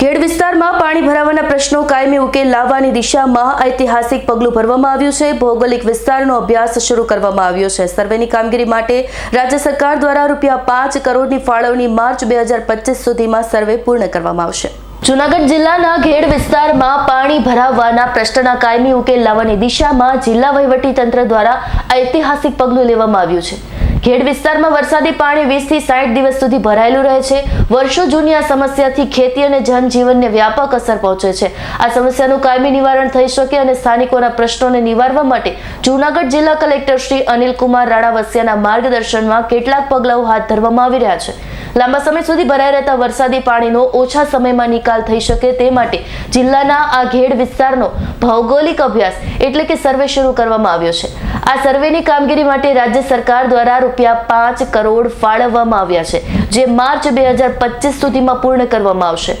ખેડ વિસ્તારમાં પાણી ભરાવાના પ્રશ્નો કાયમી ઉકેલ લાવવાની દિશામાં ઐતિહાસિક પગલું ભરવામાં આવ્યું છે. ભૌગોલિક વિસ્તારનો અભ્યાસ શરૂ કરવામાં આવ્યો છે. સર્વેની કામગીરી માટે રાજ્ય સરકાર દ્વારા રૂપિયા પાંચ કરોડની ફાળવણી માર્ચ બે હજાર પચીસ સુધીમાં સર્વે પૂર્ણ કરવામાં આવશે. જુનાગઢ જિલ્લાના ઘેડ વિસ્તારમાં પાણી ભરાવવાના પ્રશ્નના કાયમી ઉકેલ લાવવાની દિશામાં જિલ્લા વહીવટી તંત્ર દ્વારા ઐતિહાસિક પગલું લેવામાં આવ્યું છે. ખેડ વિસ્તારમાં વરસાદી પાણી વીસથી સાઠ દિવસ સુધી ભરાયેલું રહે છે. વર્ષો જૂની આ સમસ્યાથી ખેતી અને જનજીવનને વ્યાપક અસર પહોંચે છે. આ સમસ્યાનું કાયમી નિવારણ થઈ શકે અને સ્થાનિકોના પ્રશ્નોને નિવારવા માટે જૂનાગઢ જિલ્લા કલેક્ટર શ્રી અનિલ કુમાર રાણાવસિયાના માર્ગદર્શનમાં કેટલાક પગલાઓ હાથ ધરવામાં આવી રહ્યા છે. લાંબા સમય સુધી ભરાઈ રહેતા વરસાદી પાણીનો ઓછા સમયમાં નિકાલ થઈ શકે તે માટે જિલ્લાના આ ઘેડ વિસ્તારનો ભૌગોલિક અભ્યાસ એટલે કે સર્વે શરૂ કરવામાં આવ્યો છે. આ સર્વેની કામગીરી માટે રાજ્ય સરકાર દ્વારા રૂપિયા પાંચ કરોડ ફાળવવામાં આવ્યા છે, જે માર્ચ બે હજાર સુધીમાં પૂર્ણ કરવામાં આવશે.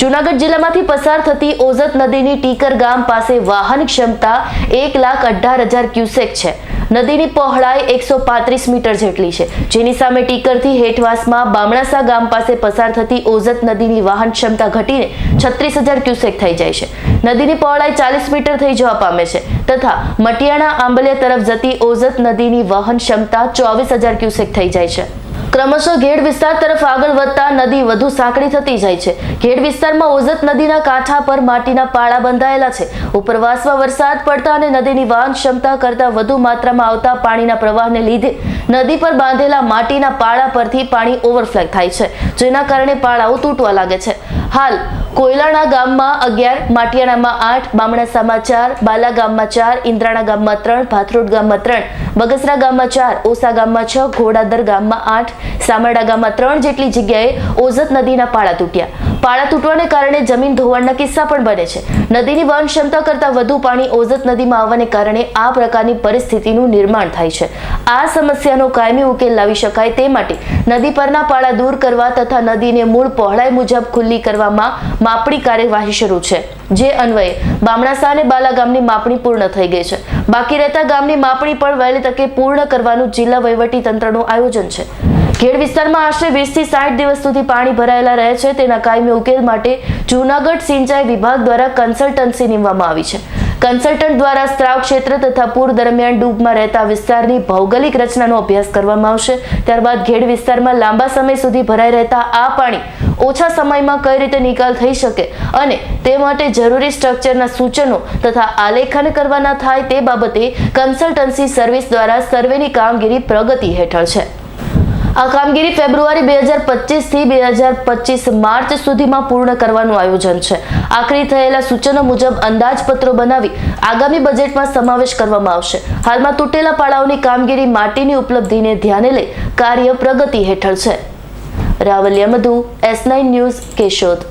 જૂનાગઢ જિલ્લામાંથી પસાર થતી ઓઝત નદીની ટીકર ગામ પાસે વાહન ક્ષમતા એક લાખ અઢાર હજાર ક્યુસેક છે. નદીની પહોળાઈ એકસો પાંત્રીસ મીટર જેટલી છે. જેની સામે ટીકરથી હેઠવાસમાં બામણાસા ગામ પાસે પસાર થતી ઓઝત નદીની વાહન ક્ષમતા ઘટીને છત્રીસ હજાર ક્યુસેક થઈ જાય છે. નદીની પહોળાઈ ચાલીસ મીટર થઈ જવા પામે છે તથા મટિયાણા આંબલિયા તરફ જતી ઓઝત નદીની વહન ક્ષમતા ચોવીસ હજાર ક્યુસેક થઈ જાય છે. ક્રમશઃ ઘેડ વિસ્તાર તરફ આગળ વધતા નદી વધુ સાંકડી થતી જાય છે. ઘેડ વિસ્તારમાં ઓઝત નદીના કાંઠા પર માટીના પાળા બંધાયેલા છે. ઉપરવાસમાં વરસાદ પડતા અને નદીની વાહન ક્ષમતા કરતા વધુ માત્રામાં આવતા પાણીના પ્રવાહને લીધે નદી પર બાંધેલા માટીના પાળા પરથી પાણી ઓવરફ્લો થાય છે, જેના કારણે પાળાઓ તૂટવા લાગે છે. હાલ કોયલાણા ગામમાં અગિયાર માટિયાણામાં આઠ બામણાસામાં ચાર, બાલા ગામમાં ચાર, ઇન્દ્રાણા ગામમાં ત્રણ, ભાથરોડ ગામમાં ત્રણ, બગસરા ગામમાં ચાર, ઓસા ગામમાં છ, ઘોડાદર ગામમાં આઠ, સામરડા ગામમાં ત્રણ જેટલી જગ્યાએ ઓઝત નદીના પાળા તૂટ્યા. પાળા તૂટવાને કારણે જમીન ધોવાણના કિસ્સા પણ બને છે. નદીની વહન ક્ષમતા કરતાં વધુ પાણી ઓઝત નદીમાં આવવાને કારણે આ પ્રકારની પરિસ્થિતિનું નિર્માણ થાય છે. આ સમસ્યાનો કાયમી ઉકેલ લાવી શકાય તે માટે નદી પરના પાળા દૂર કરવા તથા નદીને મૂળ પહોળાઈ મુજબ ખુલ્લી કરવામાં માપણી કાર્યવાહી શરૂ છે. જે અન્વયે બામણાસા અને બાલા ગામની માપણી પૂર્ણ થઈ ગઈ છે. બાકી રહેતા ગામની માપણી પણ વહેલી તકે પૂર્ણ કરવાનું જિલ્લા વહીવટી તંત્રનું આયોજન છે. ખેડ વિસ્તારમાં આશરે વીસથી સાઠ દિવસ સુધી પાણી ભરાયેલા રહે છે. તેના કાયમી ઉકેલ માટે જૂનાગઢ સિંચાઈ વિભાગ દ્વારા કન્સલ્ટન્સી નીમવામાં આવી છે. કન્સલ્ટન્ટ દ્વારા સ્ત્રાવ ક્ષેત્ર તથા પૂર દરમિયાન ડૂબમાં રહેતા વિસ્તારની ભૌગોલિક રચનાનો અભ્યાસ કરવામાં આવશે. ત્યારબાદ ઘેડ વિસ્તારમાં લાંબા સમય સુધી ભરાઈ રહેતા આ પાણી ઓછા સમયમાં કઈ રીતે નિકાલ થઈ શકે અને તે માટે જરૂરી સ્ટ્રક્ચરના સૂચનો તથા આલેખન કરવાના થાય તે બાબતે કન્સલ્ટન્સી સર્વિસ દ્વારા સર્વેની કામગીરી પ્રગતિ હેઠળ છે. આ કામગીરી ફેબ્રુઆરી બે હજાર પચીસથી બે હજાર પચીસ માર્ચ સુધીમાં પૂર્ણ કરવાનું આયોજન છે. આખરી થયેલા સૂચનો મુજબ અંદાજપત્રો બનાવી આગામી બજેટમાં સમાવેશ કરવામાં આવશે. હાલમાં તૂટેલા પાળાઓની કામગીરી માટીની ઉપલબ્ધિને ધ્યાને લઈ કાર્ય પ્રગતિ હેઠળ છે. Ravaliya Madhu S nine news, Keshod.